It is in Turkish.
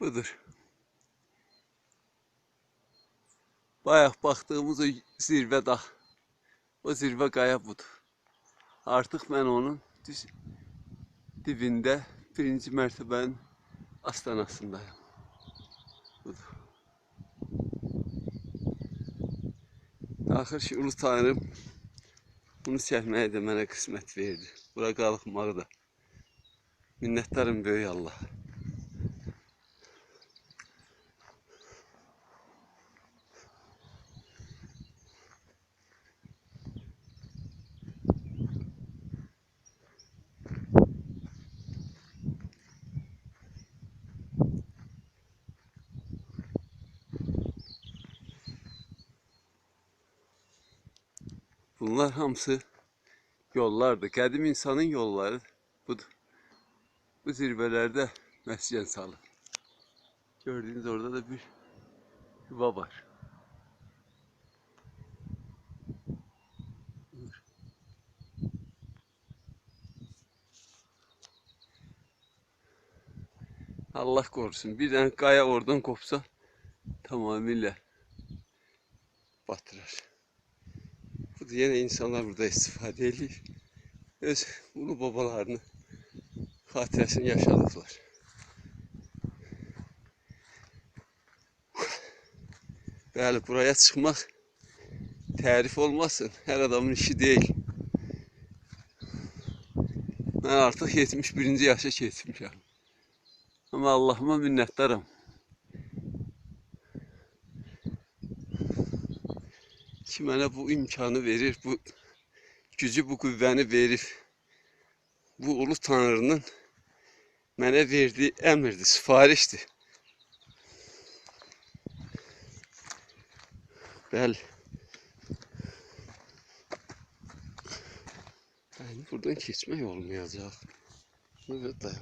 Budur. Bayaq baxdığımız o zirvə dağ. O zirvə qaya budur. Artıq mən onun düz dibində birinci mərtəbənin astanasındayım. Budur. Axır ki, ulu tanrım bunu çəkməyi də mənə qismət verdi. Bura qalxmağı da. Minnətdarım böyük Allah. Bunlar hamısı yollardır. Qədim insanın yolları budur. Bu zirvələrdə məscən salıb. Gördüğünüz orada da bir yuva var. Allah korusun. Bir tane kaya oradan kopsa tamamıyla batırır. Bu da yine insanlar burada istifade ediyor. Öz ulu babalarını hatıresini yaşadıklar. Bəli, buraya çıxmaq tərif olmasın. Hər adamın işi deyil. Mən artıq 71-ci yaşa keçmişəm. Amma Allahıma minnətdaram. Ki mənə bu imkanı verir, bu gücü, bu qüvvəni verir. Bu ulu tanrının mənə verdiyi əmrdir, sifarişdir. Bəli. Yəni buradan keçmək olmayacaq. Burada dayan.